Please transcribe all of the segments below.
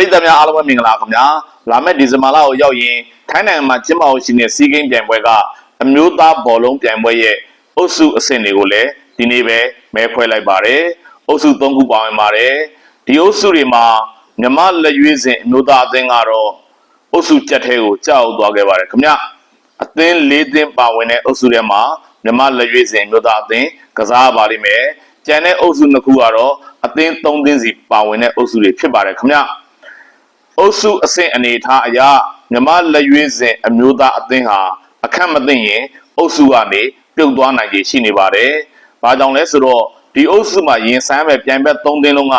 ရိသတ်များအားလုံးပဲမင်္ဂလာခင်ဗျာလာမယ့်ဒီဇင်ဘာလကိုရောက်ရင်ထိုင်းနိုင်ငံမှာကျင်းပဖို့ရှိနေတဲ့စီးကိန်းပြိုင်ပွဲကအမျိုးသားဘောလုံးပြိုင်ပွဲရဲ့အုပ်စုအဆင့်တွေကိုလည်းဒီနေ့ပဲမဲခွဲလိုက်ပါတယ်အုပ်စု၃ခုပါဝင်ပါတယ်ဒီအုပ်စုတွေမှာမြမလက်ရွေးစဉ်အမျိုးသားအသင်းကတော့အုပ်စုကြက်ထဲကိုကြောက်သွားခဲ့ပါတယ်ခင်ဗျအသင်း၄သင်းပါဝင်တဲ့အုပ်စုထဲမှာမြမလက်ရွေးစဉ်အမျိုးသားအသင်းကစားပါလိမ့်မယ်ကျန်တဲ့အုပ်စုနှစ်ခုကတော့အသင်း၃သင်းစီပါဝင်တဲ့အုပ်စုတွေဖြစ်ပါတယ်ခင်ဗျ အုပ်စုအဆင့်အနေအထားအရမြမလက်ရွေးစဉ်အမျိုးသားအသင်းဟာအခက်မသိရင်အုပ်စုကနေပြုတ်သွားနိုင်ခြေရှိနေပါတယ်။ဘာကြောင့်လဲဆိုတော့ဒီအုပ်စုမှာရင်ဆိုင်မဲ့ပြိုင်ဘက်၃သင်းလုံးက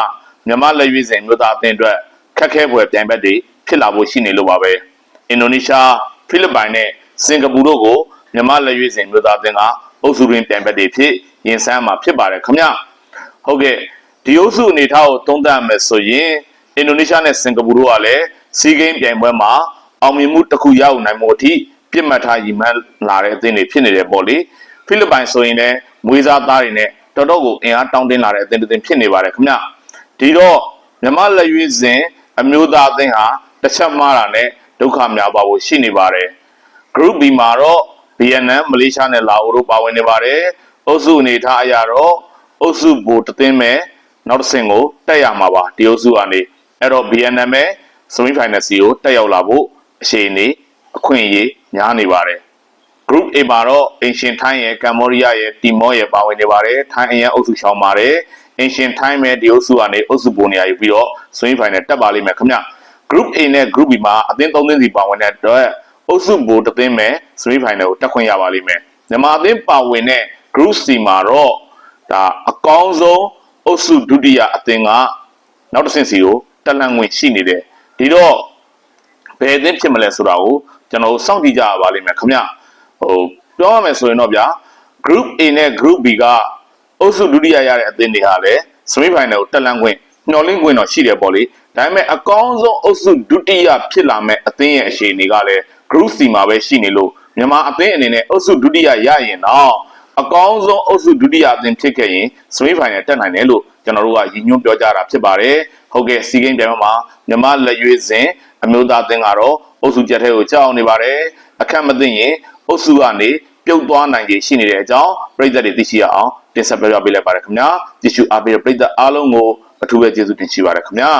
မြမလက်ရွေးစဉ်အမျိုးသားအသင်းအတွက်ခက်ခဲပွဲပြိုင်ဘက်တွေဖြစ်လာဖို့ရှိနေလို့ပါပဲ။အင်ဒိုနီးရှား၊ဖိလစ်ပိုင်နဲ့စင်ကာပူတို့ကိုမြမလက်ရွေးစဉ်အမျိုးသားအသင်းကအုပ်စုတွင်ပြိုင်ဘက်တွေဖြစ်ရင်ဆိုင်မှာဖြစ်ပါတယ်ခင်ဗျ။ဟုတ်ကဲ့ဒီအုပ်စုအနေထားကိုသုံးသပ်ရမယ်ဆိုရင် အင်ဒိုနီးရှားနဲ့စင်ကာပူတို့ကလည်းစီးကိန်းပြိုင်ပွဲမှာအောင်မြင်မှုတစ်ခုရယူနိုင်မှုအထိပြစ်မှတ်ထားရည်မှန်းလာတဲ့အသင်းတွေဖြစ်နေတယ်ပေါ့လေဖိလစ်ပိုင်ဆိုရင်လည်းမွေးစားသားတွေနဲ့တော်တော်ကိုအင်အားတောင်းတင်းလာတဲ့အသင်းတစ်သင်းဖြစ်နေပါတယ်ခင်ဗျဒီတော့မြမလက်ရွေးစဉ်အမျိုးသားအသင်းဟာတစ်ချက်မှားတာနဲ့ဒုက္ခများပါဖို့ရှိနေပါတယ် group B မှာတော့ဗီယက်နမ်မလေးရှားနဲ့လာအိုတို့ပါဝင်နေပါတယ်။အုပ်စုအနေထားအရတော့အုပ်စုဘူတစ်သင်းမဲ့နောက်တစ်ဆင့်ကိုတက်ရမှာပါဒီအုပ်စုကနေ အဲ့တော့ဗီယက်နမ်မဲ့စမီဖိုင်နယ်စီကိုတက်ရောက်လာဖို့အရှိန်နေအခွင့်အရေးများနေပါတယ်။ group A မှာတော့အင်ရှင်ထိုင်းရဲ့ကမ်ဘောဒီးယားရဲ့တီမောရဲ့ပါဝင်နေပါတယ်။ထိုင်းအရင်အုပ်စုရှောင်ပါတယ်။အင်ရှင်ထိုင်းမဲ့ဒီအုပ်စုကနေအုပ်စုပုံနေရာယူပြီးတော့စမီဖိုင်နယ်တက်ပါလိမ့်မယ်ခင်ဗျ။ group A နဲ့ group B မှာအသင်း၃သင်းစီပါဝင်တဲ့အတွက်အုပ်စုဘူတစ်သင်းမဲ့စမီဖိုင်နယ်ကိုတက်ခွင့်ရပါလိမ့်မယ်။မြန်မာအသင်းပါဝင်တဲ့ group C မှာတော့ဒါအကောင်းဆုံးအုပ်စုဒုတိယအသင်းကနောက်တစ်ဆင့်စီကို တက်လန့်ဝင်ရှိနေတယ်။ဒီတော့ဘယ်အသင်းဖြစ်မလဲဆိုတာကိုကျွန်တော်တို့စောင့်ကြည့်ကြရပါလိမ့်မယ်ခင်ဗျ။ဟိုပြောရမယ်ဆိုရင်တော့ဗျာ group A နဲ့ group B ကအုပ်စုဒုတိယရတဲ့အသင်းတွေဟာလည်းစမီဖိုင်နယ်ကိုတက်လန့်ခွင့်မျှော်လင့်ခွင့်တော့ရှိတယ်ပေါ့လေဒါပေမဲ့အကောင်းဆုံးအုပ်စုဒုတိယဖြစ်လာမဲ့အသင်းရဲ့အခြေအနေကလည်း group C မှာပဲရှိနေလို့မြန်မာအသင်းအနေနဲ့အုပ်စုဒုတိယရရင်တော့ အကောင်းဆုံးအုပ်စုဒုတိယအသင်းဖြစ်ခဲ့ရင်စမီဖိုင်နယ်တက်နိုင်တယ်လို့ကျွန်တော်တို့ကရည်ညွှန်းပြောကြတာဖြစ်ပါတယ်ဟုတ်ကဲ့စီဂိမ်းပြိုင်ပွဲမှာမြန်မာလက်ရွေးစဉ်အမျိုးသားအသင်းကတော့အုပ်စုကြက်ထဲကိုကြောက်အောင်နေပါတယ်အခက်မသိရင်အုပ်စုကနေပြုတ်သွားနိုင်ခြေရှိနေတဲ့အကြောင်းပြည်သက်တွေသိရှိရအောင်တင်ဆက်ပြပြပေးလိုက်ပါတယ်ခင်ဗျာကြည့်ရှုအားပေးတဲ့ပြည်သက်အားလုံးကိုအထူးပဲကျေးဇူးတင်ရှိပါတယ်ခင်ဗျာ